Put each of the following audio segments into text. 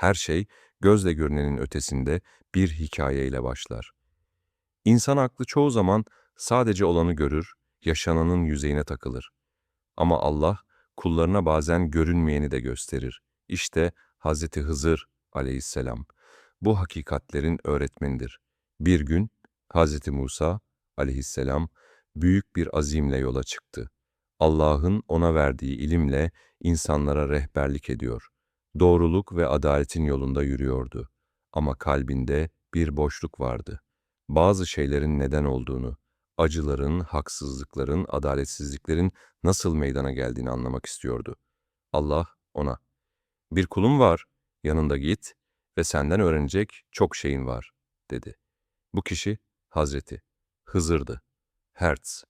Her şey gözle görünenin ötesinde bir hikayeyle başlar. İnsan aklı çoğu zaman sadece olanı görür, yaşananın yüzeyine takılır. Ama Allah kullarına bazen görünmeyeni de gösterir. İşte Hazreti Hızır aleyhisselam bu hakikatlerin öğretmenidir. Bir gün Hazreti Musa aleyhisselam büyük bir azimle yola çıktı. Allah'ın ona verdiği ilimle insanlara rehberlik ediyor. Doğruluk ve adaletin yolunda yürüyordu. Ama kalbinde bir boşluk vardı. Bazı şeylerin neden olduğunu, acıların, haksızlıkların, adaletsizliklerin nasıl meydana geldiğini anlamak istiyordu. Allah ona, bir kulum var, yanında git ve senden öğrenecek çok şeyin var, dedi. Bu kişi Hazreti Hızır'dı. Hertz.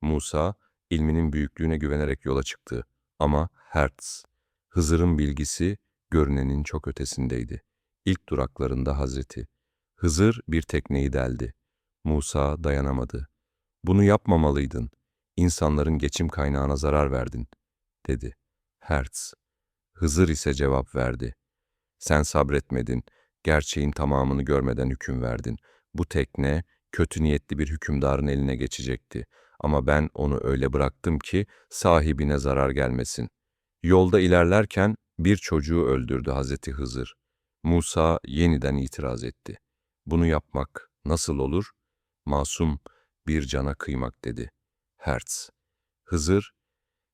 Musa, ilminin büyüklüğüne güvenerek yola çıktı. Ama Hertz, Hızır'ın bilgisi görünenin çok ötesindeydi. İlk duraklarında Hazreti. Hızır bir tekneyi deldi. Musa dayanamadı. Bunu yapmamalıydın. İnsanların geçim kaynağına zarar verdin, dedi. Hertz. Hızır ise cevap verdi. Sen sabretmedin, gerçeğin tamamını görmeden hüküm verdin. Bu tekne kötü niyetli bir hükümdarın eline geçecekti. Ama ben onu öyle bıraktım ki sahibine zarar gelmesin. Yolda ilerlerken bir çocuğu öldürdü Hazreti Hızır. Musa yeniden itiraz etti. Bunu yapmak nasıl olur? Masum bir cana kıymak dedi. Hertz. Hızır,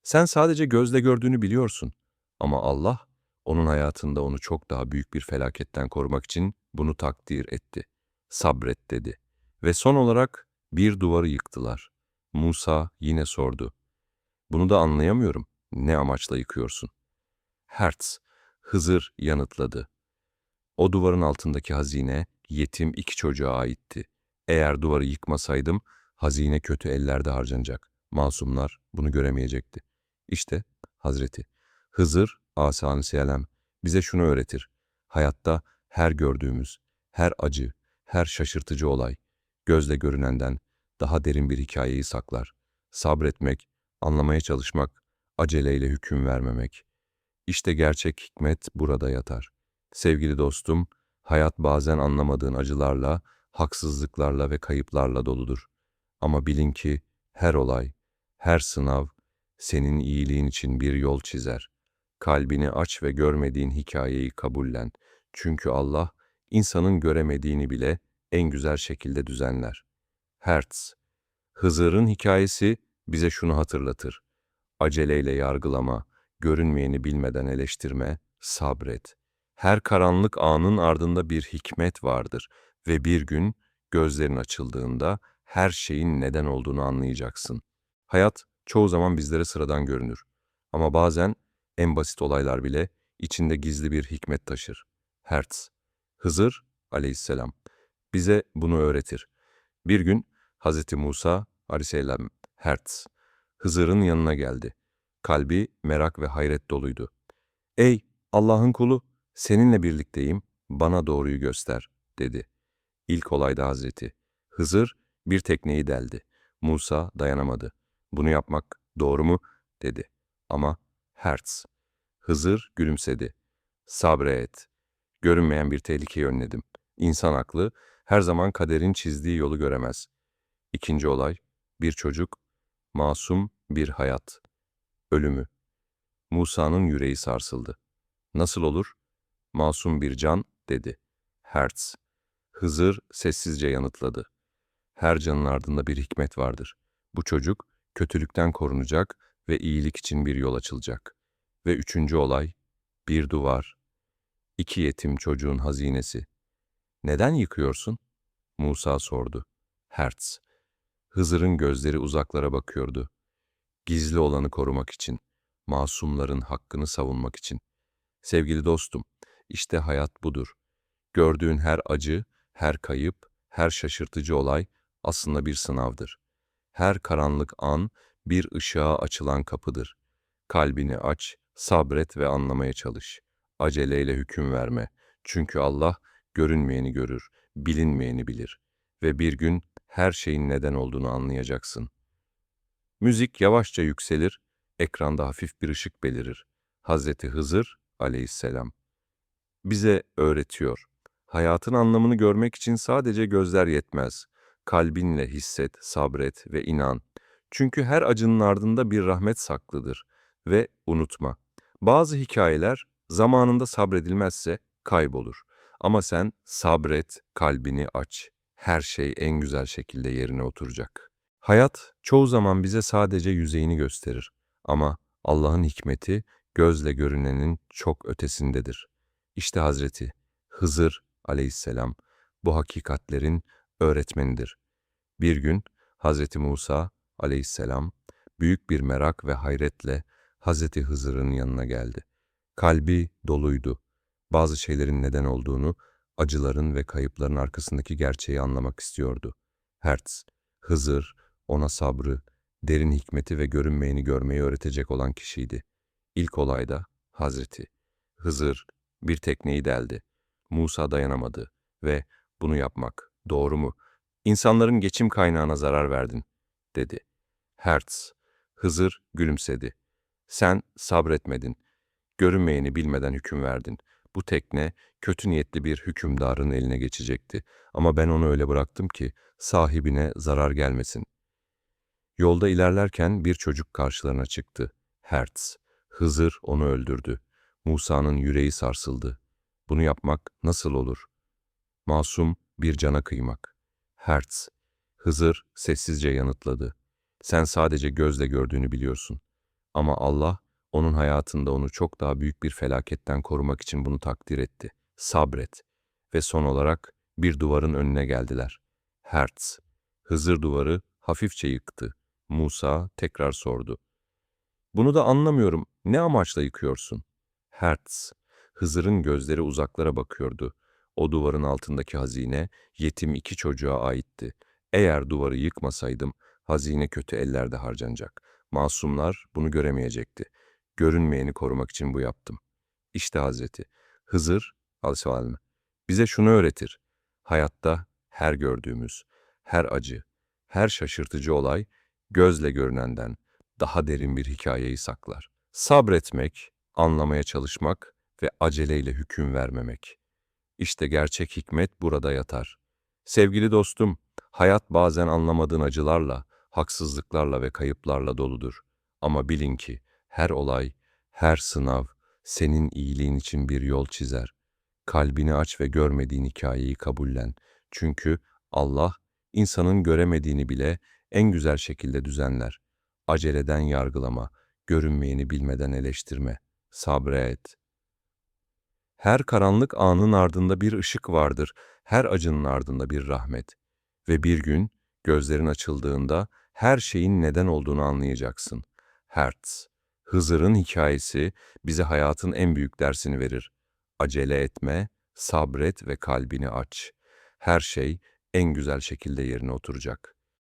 sen sadece gözle gördüğünü biliyorsun. Ama Allah, onun hayatında onu çok daha büyük bir felaketten korumak için bunu takdir etti. Sabret dedi. Ve son olarak bir duvarı yıktılar. Musa yine sordu. Bunu da anlayamıyorum. Ne amaçla yıkıyorsun? Hertz, Hızır yanıtladı. O duvarın altındaki hazine yetim iki çocuğa aitti. Eğer duvarı yıkmasaydım hazine kötü ellerde harcanacak. Masumlar bunu göremeyecekti. İşte Hazreti Hızır Asan-ı Selam bize şunu öğretir. Hayatta her gördüğümüz, her acı, her şaşırtıcı olay gözle görünenden daha derin bir hikayeyi saklar. Sabretmek, anlamaya çalışmak, aceleyle hüküm vermemek. İşte gerçek hikmet burada yatar. Sevgili dostum, hayat bazen anlamadığın acılarla, haksızlıklarla ve kayıplarla doludur. Ama bilin ki her olay, her sınav senin iyiliğin için bir yol çizer. Kalbini aç ve görmediğin hikayeyi kabullen. Çünkü Allah insanın göremediğini bile en güzel şekilde düzenler. Hertz Hızır'ın hikayesi bize şunu hatırlatır. Aceleyle yargılama, görünmeyeni bilmeden eleştirme, sabret. Her karanlık anın ardında bir hikmet vardır ve bir gün gözlerin açıldığında her şeyin neden olduğunu anlayacaksın. Hayat çoğu zaman bizlere sıradan görünür. Ama bazen en basit olaylar bile içinde gizli bir hikmet taşır. Hertz Hızır aleyhisselam bize bunu öğretir. Bir gün Hz. Musa aleyhisselam Hertz Hızır'ın yanına geldi. Kalbi merak ve hayret doluydu. Ey Allah'ın kulu seninle birlikteyim bana doğruyu göster dedi. İlk olayda Hazreti Hızır bir tekneyi deldi. Musa dayanamadı. Bunu yapmak doğru mu? dedi. Ama Hertz. Hızır gülümsedi. Sabret. Görünmeyen bir tehlikeyi önledim. İnsan aklı her zaman kaderin çizdiği yolu göremez. İkinci olay, bir çocuk, masum bir hayat. Ölümü. Musa'nın yüreği sarsıldı. Nasıl olur? Masum bir can, dedi. Hertz. Hızır sessizce yanıtladı. Her canın ardında bir hikmet vardır. Bu çocuk kötülükten korunacak ve iyilik için bir yol açılacak. Ve üçüncü olay, bir duvar. İki yetim çocuğun hazinesi. Neden yıkıyorsun? Musa sordu. Hertz. Hızır'ın gözleri uzaklara bakıyordu. Gizli olanı korumak için, masumların hakkını savunmak için. Sevgili dostum, işte hayat budur. Gördüğün her acı, her kayıp, her şaşırtıcı olay aslında bir sınavdır. Her karanlık an bir ışığa açılan kapıdır. Kalbini aç, sabret ve anlamaya çalış. Aceleyle hüküm verme. Çünkü Allah görünmeyeni görür, bilinmeyeni bilir. Ve bir gün her şeyin neden olduğunu anlayacaksın. Müzik yavaşça yükselir, ekranda hafif bir ışık belirir. Hazreti Hızır aleyhisselam. bize öğretiyor. Hayatın anlamını görmek için sadece gözler yetmez. Kalbinle hisset, sabret ve inan. Çünkü her acının ardında bir rahmet saklıdır. Ve unutma, bazı hikayeler zamanında sabredilmezse kaybolur. Ama sen sabret, kalbini aç. Her şey en güzel şekilde yerine oturacak. Hayat çoğu zaman bize sadece yüzeyini gösterir. Ama Allah'ın hikmeti gözle görünenin çok ötesindedir. İşte Hazreti Hızır aleyhisselam bu hakikatlerin öğretmenidir. Bir gün Hazreti Musa aleyhisselam büyük bir merak ve hayretle Hazreti Hızır'ın yanına geldi. Kalbi doluydu. Bazı şeylerin neden olduğunu, acıların ve kayıpların arkasındaki gerçeği anlamak istiyordu. Hertz, Hızır, ona sabrı, derin hikmeti ve görünmeyeni görmeyi öğretecek olan kişiydi. İlk olayda Hazreti Hızır bir tekneyi deldi. Musa dayanamadı ve bunu yapmak doğru mu? İnsanların geçim kaynağına zarar verdin, dedi. Hertz, Hızır gülümsedi. Sen sabretmedin. Görünmeyeni bilmeden hüküm verdin. Bu tekne kötü niyetli bir hükümdarın eline geçecekti. Ama ben onu öyle bıraktım ki sahibine zarar gelmesin. Yolda ilerlerken bir çocuk karşılarına çıktı. Hertz. Hızır onu öldürdü. Musa'nın yüreği sarsıldı. Bunu yapmak nasıl olur? Masum bir cana kıymak. Hertz. Hızır sessizce yanıtladı. Sen sadece gözle gördüğünü biliyorsun. Ama Allah onun hayatında onu çok daha büyük bir felaketten korumak için bunu takdir etti. Sabret. Ve son olarak bir duvarın önüne geldiler. Hertz. Hızır duvarı hafifçe yıktı. Musa tekrar sordu. Bunu da anlamıyorum. Ne amaçla yıkıyorsun? Hertz. Hızır'ın gözleri uzaklara bakıyordu. O duvarın altındaki hazine yetim iki çocuğa aitti. Eğer duvarı yıkmasaydım hazine kötü ellerde harcanacak. Masumlar bunu göremeyecekti. Görünmeyeni korumak için bu yaptım. İşte Hazreti Hızır aleyhisselam bize şunu öğretir. Hayatta her gördüğümüz, her acı, her şaşırtıcı olay gözle görünenden daha derin bir hikayeyi saklar. Sabretmek, anlamaya çalışmak ve aceleyle hüküm vermemek. İşte gerçek hikmet burada yatar. Sevgili dostum, hayat bazen anlamadığın acılarla, haksızlıklarla ve kayıplarla doludur. Ama bilin ki her olay, her sınav senin iyiliğin için bir yol çizer. Kalbini aç ve görmediğin hikayeyi kabullen. Çünkü Allah insanın göremediğini bile en güzel şekilde düzenler. Aceleden yargılama, görünmeyeni bilmeden eleştirme, sabret. Her karanlık anın ardında bir ışık vardır, her acının ardında bir rahmet. Ve bir gün gözlerin açıldığında her şeyin neden olduğunu anlayacaksın. Hertz, Hızır'ın hikayesi bize hayatın en büyük dersini verir. Acele etme, sabret ve kalbini aç. Her şey en güzel şekilde yerine oturacak.